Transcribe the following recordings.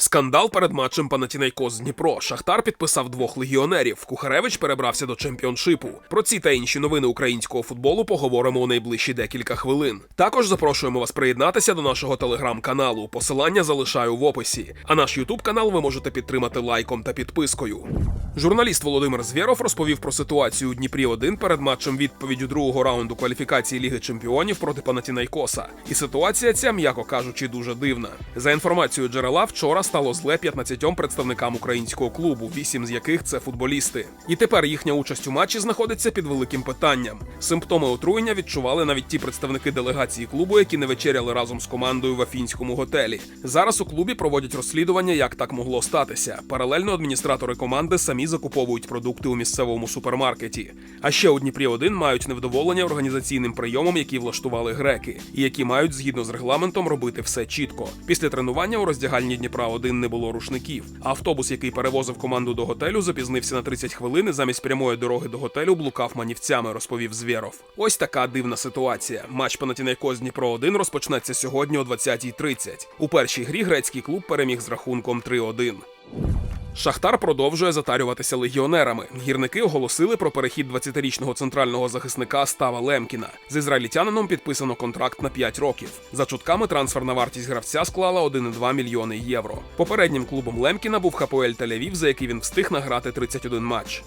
Скандал перед матчем Панатінайкос з Дніпро. Шахтар підписав двох легіонерів. Кухаревич перебрався до чемпіоншипу. Про ці та інші новини українського футболу поговоримо у найближчі декілька хвилин. Також запрошуємо вас приєднатися до нашого телеграм-каналу. Посилання залишаю в описі. А наш ютуб канал ви можете підтримати лайком та підпискою. Журналіст Володимир Звєров розповів про ситуацію у Дніпрі 1 перед матчем відповіддю другого раунду кваліфікації Ліги Чемпіонів проти Панатінайкоса. І ситуація ця, м'яко кажучи, дуже дивна. За інформацією джерела, вчора стало зле 15 представникам українського клубу, 8 з яких це футболісти. І тепер їхня участь у матчі знаходиться під великим питанням. Симптоми отруєння відчували навіть ті представники делегації клубу, які не вечеряли разом з командою в афінському готелі. Зараз у клубі проводять розслідування, як так могло статися. Паралельно адміністратори команди самі закуповують продукти у місцевому супермаркеті. А ще у Дніпрі 1 мають невдоволення організаційним прийомом, які влаштували греки, і які мають згідно з регламентом робити все чітко. Після тренування у роздягальні Дніпра 1 не було рушників. Автобус, який перевозив команду до готелю, запізнився на 30 хвилин і замість прямої дороги до готелю блукав манівцями, розповів Звєров. Ось така дивна ситуація. Матч Панатінайкос Дніпро 1 розпочнеться сьогодні о 20.30. У першій грі грецький клуб переміг з рахунком 3-1. Шахтар продовжує затарюватися легіонерами. Гірники оголосили про перехід 20-річного центрального захисника Става Лемкіна. З ізраїльтянином підписано контракт на 5 років. За чутками трансферна вартість гравця склала 1,2 мільйони євро. Попереднім клубом Лемкіна був Хапоель Тель-Авів, за який він встиг награти 31 матч.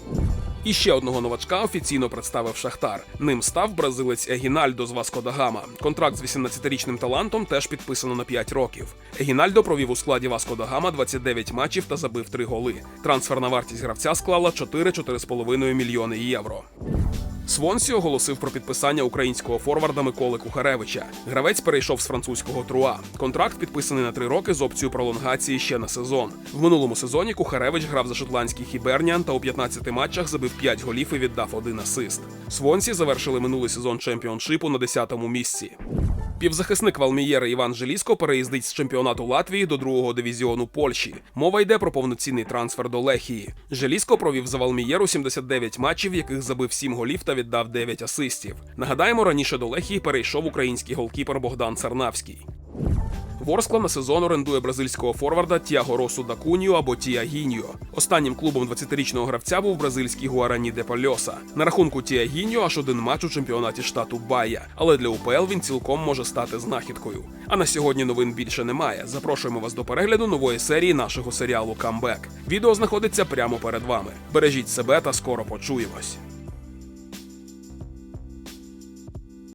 І ще одного новачка офіційно представив Шахтар. Ним став бразилець Егінальдо з Васко да Гама. Контракт з 18-річним талантом теж підписано на 5 років. Егінальдо провів у складі Васко да Гама 29 матчів та забив 3 голи. Трансферна вартість гравця склала 4-4,5 мільйони євро. Свонсі оголосив про підписання українського форварда Миколи Кухаревича. Гравець перейшов з французького труа. Контракт підписаний на три роки з опцією пролонгації ще на сезон. В минулому сезоні Кухаревич грав за шотландський Хіберніан та у 15 матчах забив 5 голів і віддав один асист. Свонсі завершили минулий сезон чемпіоншипу на 10-му місці. Півзахисник Валмієра Іван Желіско переїздить з чемпіонату Латвії до другого дивізіону Польщі. Мова йде про повноцінний трансфер до Лехії. Желіско провів за Валмієру 79 матчів, яких забив 7 голів та віддав 9 асистів. Нагадаємо, раніше до Лехії перейшов український голкіпер Богдан Сарнавський. Ворскла на сезон орендує бразильського форварда Тіаго Росу Дакуньо або Тіагіньо. Останнім клубом 20-річного гравця був бразильський Гуарані де Пальоса. На рахунку Тіагіньо аж один матч у чемпіонаті штату Бая, але для УПЛ він цілком може стати знахідкою. А на сьогодні новин більше немає. Запрошуємо вас до перегляду нової серії нашого серіалу Камбек. Відео знаходиться прямо перед вами. Бережіть себе та скоро почуємось.